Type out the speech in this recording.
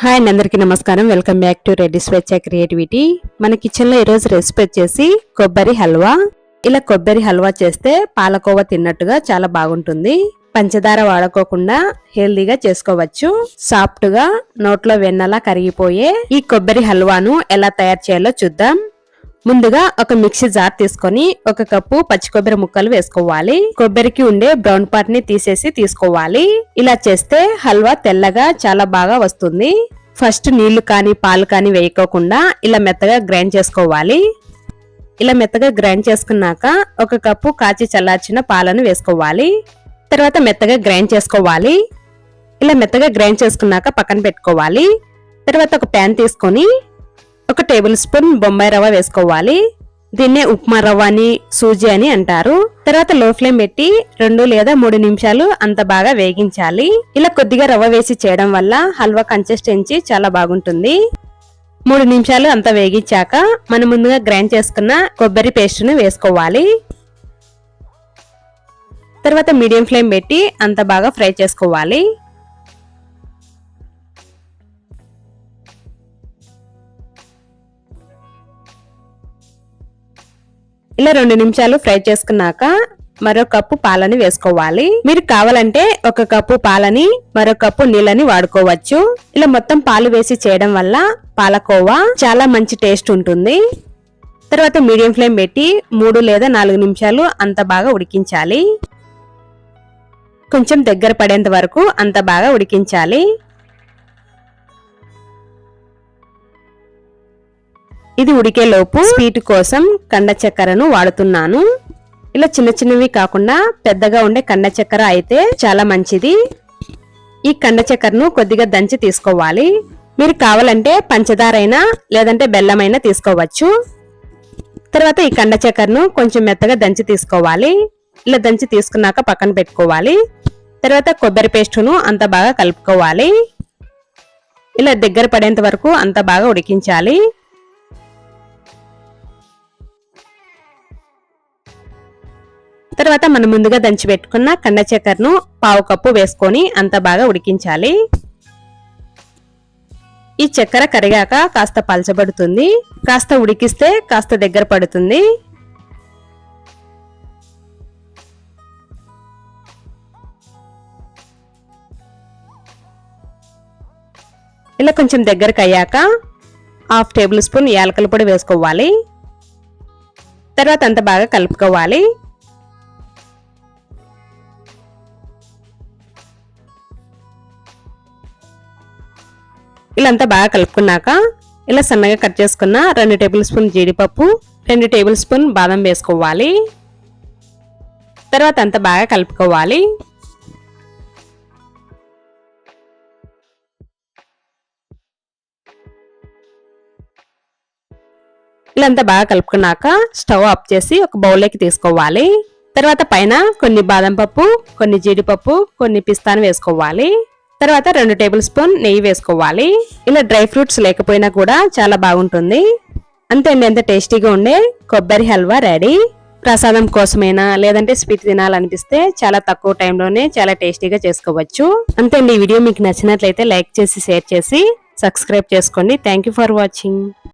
Hi అండి అందరికీ నమస్కారం. వెల్కమ్ బ్యాక్ టు రెడ్డి స్వేచ్ఛ క్రియేటివిటీ. మన కిచెన్లో ఈరోజు రెసిపీ వచ్చేసి కొబ్బరి హల్వా. ఇలా కొబ్బరి హల్వా చేస్తే పాలకోవా తిన్నట్టుగా చాలా బాగుంటుంది. పంచదార వాడుకోకుండా హెల్దీగా చేసుకోవచ్చు. సాఫ్ట్గా నోట్లో వెన్నలా కరిగిపోయే ఈ కొబ్బరి హల్వాను ఎలా తయారు చేయాలో చూద్దాం. ముందుగా ఒక మిక్సీ జార్ తీసుకొని ఒక కప్పు పచ్చి కొబ్బరి ముక్కలు వేసుకోవాలి. కొబ్బరికి ఉండే బ్రౌన్ పార్ట్ని తీసేసి తీసుకోవాలి. ఇలా చేస్తే హల్వా తెల్లగా చాలా బాగా వస్తుంది. ఫస్ట్ నీళ్ళు కానీ పాలు కానీ వేయకోకుండా ఇలా మెత్తగా గ్రైండ్ చేసుకోవాలి. ఇలా మెత్తగా గ్రైండ్ చేసుకున్నాక ఒక కప్పు కాచి చల్లార్చిన పాలను వేసుకోవాలి. తర్వాత మెత్తగా గ్రైండ్ చేసుకోవాలి. ఇలా మెత్తగా గ్రైండ్ చేసుకున్నాక పక్కన పెట్టుకోవాలి. తర్వాత ఒక ప్యాన్ తీసుకొని ఒక టేబుల్ స్పూన్ బొంబాయి రవ్వ వేసుకోవాలి. దీన్నే ఉప్మా రవ్వ అని సూజీ అని అంటారు. తర్వాత లో ఫ్లేమ్ పెట్టి రెండు లేదా మూడు నిమిషాలు అంత బాగా వేగించాలి. ఇలా కొద్దిగా రవ్వ వేసి చేయడం వల్ల హల్వా కన్సిస్టెన్సీ చాలా బాగుంటుంది. మూడు నిమిషాలు అంత వేగించాక మనం ముందుగా గ్రైండ్ చేసుకున్న కొబ్బరి పేస్ట్ను వేసుకోవాలి. తర్వాత మీడియం ఫ్లేమ్ పెట్టి అంత బాగా ఫ్రై చేసుకోవాలి. ఇలా రెండు నిమిషాలు ఫ్రై చేసుకున్నాక మరో కప్పు పాలని వేసుకోవాలి. మీరు కావాలంటే ఒక కప్పు పాలని మరో కప్పు నీళ్ళని వాడుకోవచ్చు. ఇలా మొత్తం పాలు వేసి చేయడం వల్ల పాలకోవా చాలా మంచి టేస్ట్ ఉంటుంది. తర్వాత మీడియం ఫ్లేమ్ పెట్టి మూడు లేదా నాలుగు నిమిషాలు అంత బాగా ఉడికించాలి. కొంచెం దగ్గర పడేంత వరకు అంత బాగా ఉడికించాలి. ఇది ఉడికేలోపు స్వీట్ కోసం కండ చక్కెరను వాడుతున్నాను. ఇలా చిన్న చిన్నవి కాకుండా పెద్దగా ఉండే కండ చక్కెర అయితే చాలా మంచిది. ఈ కండ చక్కెరను కొద్దిగా దంచి తీసుకోవాలి. మీరు కావాలంటే పంచదార అయినా లేదంటే బెల్లమైనా తీసుకోవచ్చు. తర్వాత ఈ కండ చక్కెరను కొంచెం మెత్తగా దంచి తీసుకోవాలి. ఇలా దంచి తీసుకున్నాక పక్కన పెట్టుకోవాలి. తర్వాత కొబ్బరి పేస్టును అంత బాగా కలుపుకోవాలి. ఇలా దగ్గర పడేంత వరకు అంత బాగా ఉడికించాలి. తర్వాత మనం ముందుగా దంచి పెట్టుకున్న కండ చక్కెరను పావు కప్పు వేసుకొని అంత బాగా ఉడికించాలి. ఈ చక్కెర కరిగాక కాస్త పలచబడుతుంది. కాస్త ఉడికిస్తే కాస్త దగ్గర పడుతుంది. ఇలా కొంచెం దగ్గరకు అయ్యాక హాఫ్ టేబుల్ స్పూన్ యాలకల పొడి వేసుకోవాలి. తర్వాత అంత బాగా కలుపుకోవాలి. ఇలా అంతా బాగా కలుపుకున్నాక ఇలా సన్నగా కట్ చేసుకున్న రెండు టేబుల్ స్పూన్ జీడిపప్పు రెండు టేబుల్ స్పూన్ బాదం వేసుకోవాలి. తర్వాత అంతా బాగా కలుపుకోవాలి. ఇలా అంతా బాగా కలుపుకున్నాక స్టవ్ ఆఫ్ చేసి ఒక బౌల్లోకి తీసుకోవాలి. తర్వాత పైన కొన్ని బాదం పప్పు కొన్ని జీడిపప్పు కొన్ని పిస్తాను వేసుకోవాలి. తర్వాత రెండు టేబుల్ స్పూన్ నెయ్యి వేసుకోవాలి. ఇలా డ్రై ఫ్రూట్స్ లేకపోయినా కూడా చాలా బాగుంటుంది. అంతే అండి ఎంత టేస్టీగా ఉండే కొబ్బరి హల్వా రెడీ. ప్రసాదం కోసమైనా లేదంటే స్వీట్ తినాలనిపిస్తే చాలా తక్కువ టైంలోనే చాలా టేస్టీగా చేసుకోవచ్చు. అంతే అండి ఈ వీడియో మీకు నచ్చినట్లయితే లైక్ చేసి షేర్ చేసి సబ్స్క్రైబ్ చేసుకోండి. Thank for watching